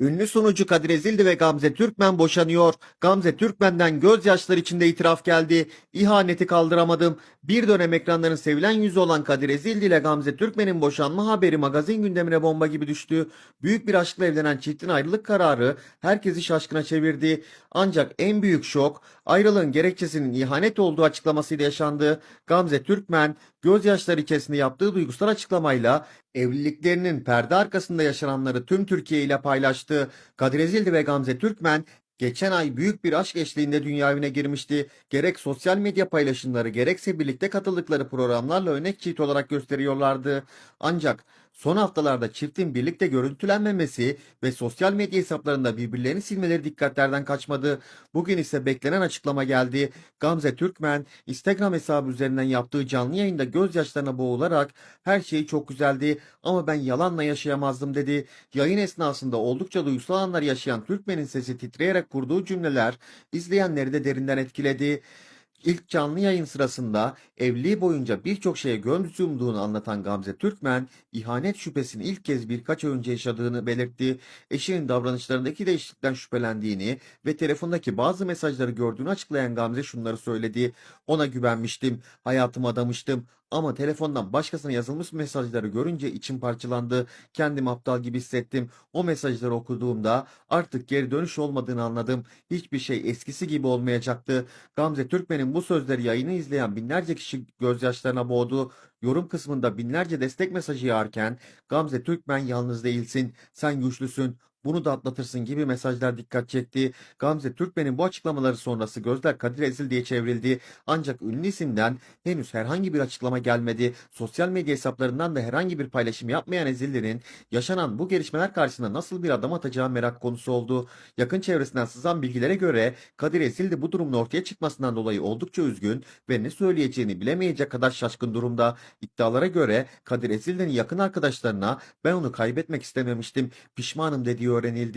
Ünlü sunucu Kadir Ezildi ve Gamze Türkmen boşanıyor. Gamze Türkmen'den gözyaşları içinde itiraf geldi. İhaneti kaldıramadım. Bir dönem ekranların sevilen yüzü olan Kadir Ezildi ile Gamze Türkmen'in boşanma haberi magazin gündemine bomba gibi düştü. Büyük bir aşkla evlenen çiftin ayrılık kararı herkesi şaşkına çevirdi. Ancak en büyük şok ayrılığın gerekçesinin ihanet olduğu açıklamasıyla yaşandı. Gamze Türkmen gözyaşları içerisinde yaptığı duygusal açıklamayla evliliklerinin perde arkasında yaşananları tüm Türkiye ile paylaştı. Kadir Ezildi ve Gamze Türkmen geçen ay büyük bir aşk eşliğinde dünya evine girmişti. Gerek sosyal medya paylaşımları gerekse birlikte katıldıkları programlarla örnek çift olarak gösteriyorlardı. Ancak son haftalarda çiftin birlikte görüntülenmemesi ve sosyal medya hesaplarında birbirlerini silmeleri dikkatlerden kaçmadı. Bugün ise beklenen açıklama geldi. Gamze Türkmen Instagram hesabı üzerinden yaptığı canlı yayında gözyaşlarına boğularak her şey çok güzeldi ama ben yalanla yaşayamazdım dedi. Yayın esnasında oldukça duygusal anlar yaşayan Türkmen'in sesi titreyerek kurduğu cümleler izleyenleri de derinden etkiledi. İlk canlı yayın sırasında evliliği boyunca birçok şeye göz yumduğunu anlatan Gamze Türkmen, ihanet şüphesini ilk kez birkaç ay önce yaşadığını belirtti. Eşinin davranışlarındaki değişiklikten şüphelendiğini ve telefondaki bazı mesajları gördüğünü açıklayan Gamze şunları söyledi. Ona güvenmiştim, hayatımı adamıştım ama telefondan başkasına yazılmış mesajları görünce içim parçalandı. Kendimi aptal gibi hissettim. O mesajları okuduğumda artık geri dönüş olmadığını anladım. Hiçbir şey eskisi gibi olmayacaktı. Gamze Türkmen'in bu sözleri yayını izleyen binlerce kişi gözyaşlarına boğdu. Yorum kısmında binlerce destek mesajı yağarken Gamze Türkmen yalnız değilsin, sen güçlüsün, bunu da atlatırsın gibi mesajlar dikkat çekti. Gamze Türkmen'in bu açıklamaları sonrası gözler Kadir Ezildi'ye çevrildi. Ancak ünlü isimden henüz herhangi bir açıklama gelmedi. Sosyal medya hesaplarından da herhangi bir paylaşım yapmayan Ezildi'nin yaşanan bu gelişmeler karşısında nasıl bir adım atacağı merak konusu oldu. Yakın çevresinden sızan bilgilere göre Kadir Ezildi bu durumun ortaya çıkmasından dolayı oldukça üzgün ve ne söyleyeceğini bilemeyecek kadar şaşkın durumda. İddialara göre Kadir Ezildi'nin yakın arkadaşlarına ben onu kaybetmek istememiştim, pişmanım dediği migliore nel